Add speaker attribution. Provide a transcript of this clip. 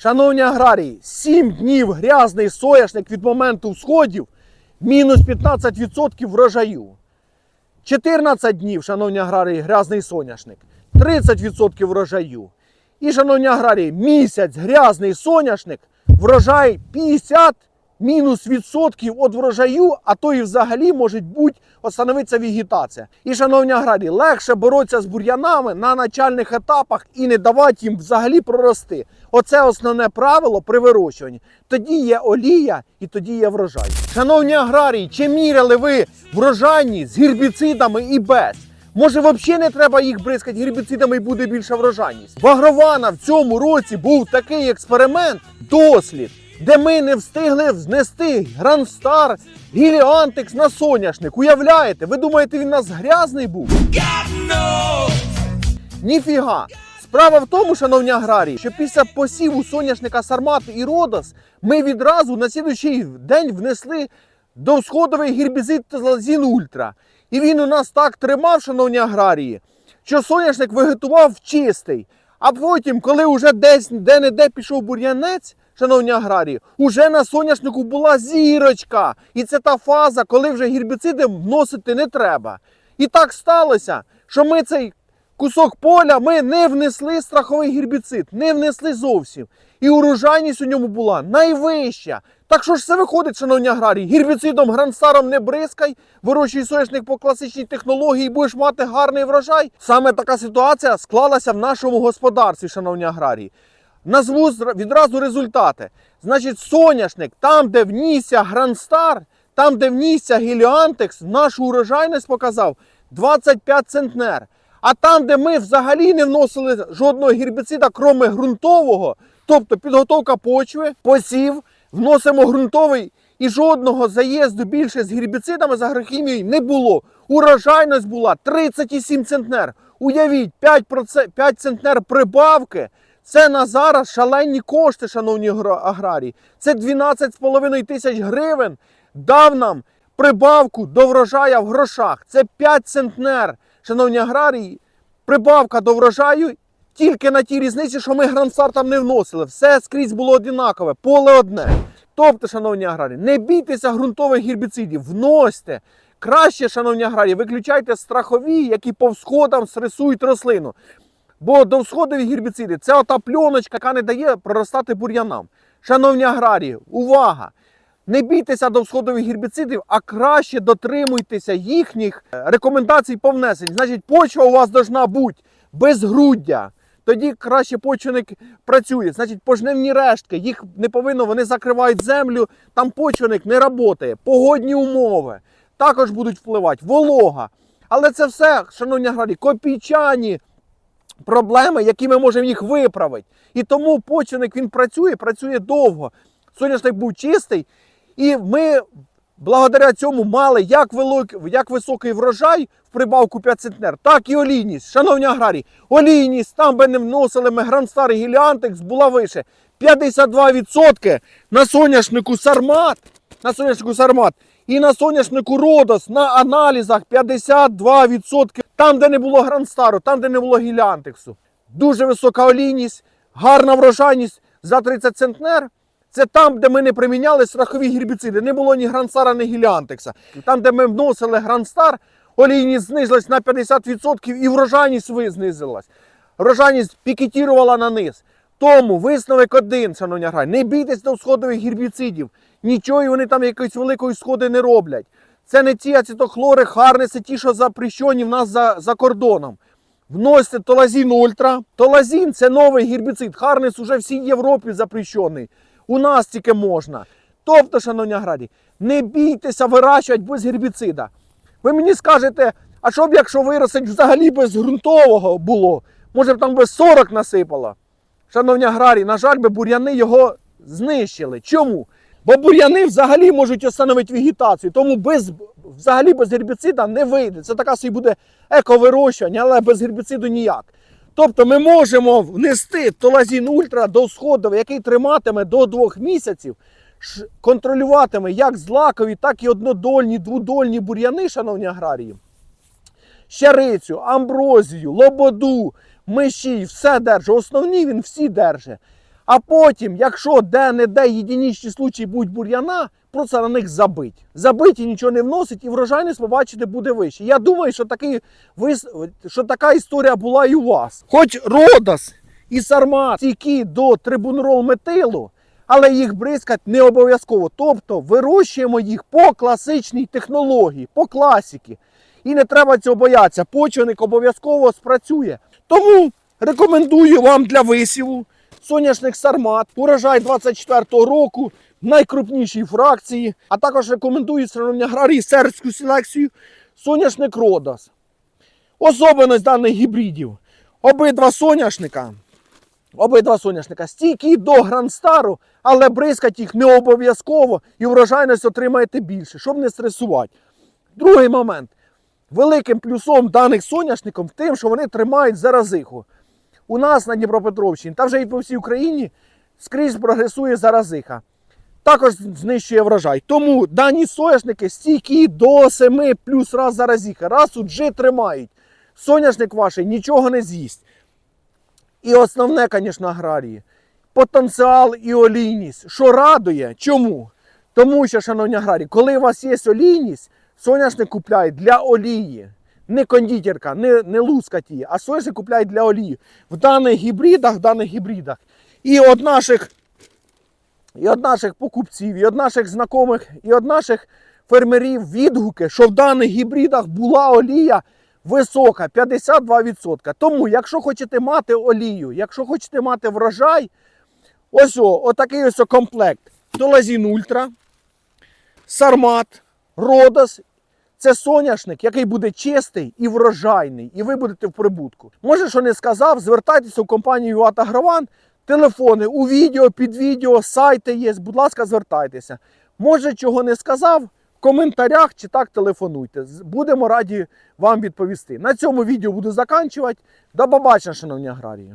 Speaker 1: Шановні аграрії, 7 днів грязний соняшник від моменту всходів, мінус 15% врожаю. 14 днів, шановні аграрії, грязний соняшник, 30% врожаю. І, шановні аграрії, місяць грязний соняшник, врожай 50 мінус відсотків від врожаю, а то і взагалі може бути остановиться вегетація. І, шановні аграрії, легше боротися з бур'янами на начальних етапах і не давати їм взагалі прорости. Оце основне правило при вирощуванні. Тоді є олія і тоді є врожай. Шановні аграрії, чи міряли ви врожайність з гербіцидами і без? Може, взагалі не треба їх бризкати гербіцидами і буде більша врожайність. В Агрована в цьому році був такий експеримент, дослід, де ми не встигли внести Грандстар, Гіліантекс на соняшник. Уявляєте? Ви думаєте, він у нас грязний був? Ніфіга. Справа в тому, шановні аграрії, що після посіву соняшника Сармат і Родос ми відразу на слідуючий день внесли довсходовий гербізит Злазін Ультра. І він у нас так тримав, шановні аграрії, що соняшник вегетував чистий. А потім, коли вже десь де-не-де пішов бур'янець, шановні аграрії, уже на соняшнику була зірочка. І це та фаза, коли вже гербіциди вносити не треба. І так сталося, що ми цей кусок поля ми не внесли страховий гербіцид, не внесли зовсім. І урожайність у ньому була найвища. Так що ж це виходить, шановні аграрії? Гербіцидом грандстаром не бризкай, вирощуй соняшник по класичній технології, і будеш мати гарний врожай. Саме така ситуація склалася в нашому господарстві, шановні аграрії. Назву відразу результати. Значить, соняшник, там, де внісся грандстар, там, де внісся геліантекс, нашу урожайність показав 25 центнер. А там, де ми взагалі не вносили жодного гербіцида, кроме ґрунтового, тобто підготовка почви, посів, вносимо ґрунтовий і жодного заїзду більше з гербіцидами з агрохімією не було. Урожайність була 37 центнер. Уявіть, 5%, 5 центнер прибавки. Це на зараз шалені кошти, шановні аграрії. Це 12,5 тисяч гривень дав нам прибавку до врожая в грошах. Це 5 центнер. Шановні аграрії, прибавка до врожаю тільки на тій різниці, що ми грансар там не вносили. Все скрізь було одинакове, поле одне. Тобто, шановні аграрії, не бійтеся ґрунтових гербіцидів, вносьте. Краще, шановні аграрії, виключайте страхові, які по всходам стресують рослину. Бо довсходові гербіциди це ота пленочка, яка не дає проростати бур'янам. Шановні аграрії, увага! Не бійтеся довсходових гербіцидів, а краще дотримуйтеся їхніх е, рекомендацій по внесенню. Значить, почва у вас должна бути без груддя. Тоді краще почвеник працює. Значить, пожнивні рештки, їх не повинно, вони закривають землю, там почвеник не працює. Погодні умови також будуть впливати, волога. Але це все, шановні аграрії, копійчані проблеми, які ми можемо їх виправити. І тому почвеник він працює, працює довго. Соняшник був чистий, і ми благодаря цьому мали як, велик, як високий врожай в прибавку 5 центнер, так і олійність. Шановні аграрії, олійність там би не вносили ми Грандстар і Гіліантекс була вище. 52% на соняшнику Сармат, на соняшнику Сармат і на соняшнику Родос на аналізах 52%. Там, де не було Грандстару, там, де не було Гіліантексу. Дуже висока олійність, гарна врожайність за 30 центнер. Це там, де ми не приміняли страхові гербіциди. Не було ні Грандстара, ні Гіліантекса. Там, де ми вносили Грандстар, олійність знизилась на 50% і врожайність знизилась. Врожайність пікетірувала на низ. Тому висновок один, шановні аграрії, не бійтесь до сходових гербіцидів. Нічого вони там якоїсь великої сходи не роблять. Це не ті ацетохлори, харниси, ті, що запрещені в нас за, за кордоном. Вносите толазін ультра. Толазін це новий гербіцид. Харнес уже всій Європі запрещений. У нас тільки можна. Тобто, шановні аграрії, не бійтеся вирощувати без гербіцида. Ви мені скажете, а що б якщо виростить взагалі без ґрунтового було? Може б там би 40 насипало? Шановні аграрії, на жаль, би бур'яни його знищили. Чому? Бо бур'яни взагалі можуть остановити вегетацію, тому без, взагалі без гербіцида не вийде. Це така собі буде ековирощування, але без гербіциду ніяк. Тобто ми можемо внести толазін ультра до сходовий, який триматиме до двох місяців, контролюватиме як злакові, так і однодольні, двудольні бур'яни, шановні аграрії щарицю, амброзію, лободу, мишій, все держить. Основні він всі держить. А потім, якщо де-не-де єдинічні случаї будуть бур'яна, просто на них забить. Забить і нічого не вносить, і врожайність побачите буде вище. Я думаю, що, такий, що така історія була і у вас. Хоч Родос і Сармат стійкі до трибунрол метилу, але їх бризкать не обов'язково. Тобто вирощуємо їх по класичній технології, по класіки. І не треба цього боятися. Почвенник обов'язково спрацює. Тому рекомендую вам для висіву соняшник Сармат, урожай 24-го року найкрупнішій фракції. А також рекомендую шановні аграрії сербську селекцію соняшник Родос. Особливість даних гібридів. Обидва соняшника. Обидва соняшника стійкі до Грандстару, але бризкать їх не обов'язково і врожайність отримаєте більше, щоб не стресувати. Другий момент. Великим плюсом даних соняшників в тим, що вони тримають заразиху. У нас на Дніпропетровщині та вже і по всій Україні скрізь прогресує заразиха. Також знищує врожай. Тому дані соняшники стійкі до 7 плюс раз заразіха. Раз у G тримають. Соняшник ваш нічого не з'їсть. І основне, звісно, аграрії. Потенціал і олійність. Що радує? Чому? Тому що, шановні аграрії, коли у вас є олійність, соняшник купляють для олії. Не кондитерка, не, не лускать її, а соняшник купляють для олії. В даних гібридах, в даних гібридах. І от наших, і от наших покупців, і от наших знайомих, і от наших фермерів відгуки, що в даних гібридах була олія висока 52%. Тому, якщо хочете мати олію, якщо хочете мати врожай, ось о, отакий ось комплект. Толазін Ультра, Сармат, Родос. Це соняшник, який буде чистий і врожайний, і ви будете в прибутку. Може, що не сказав, звертайтеся в компанію Атаграван, телефони у відео, під відео, сайти є. Будь ласка, звертайтеся. Може, чого не сказав, в коментарях чи так телефонуйте. Будемо раді вам відповісти. На цьому відео буду заканчувати. До побачення, шановні аграрії.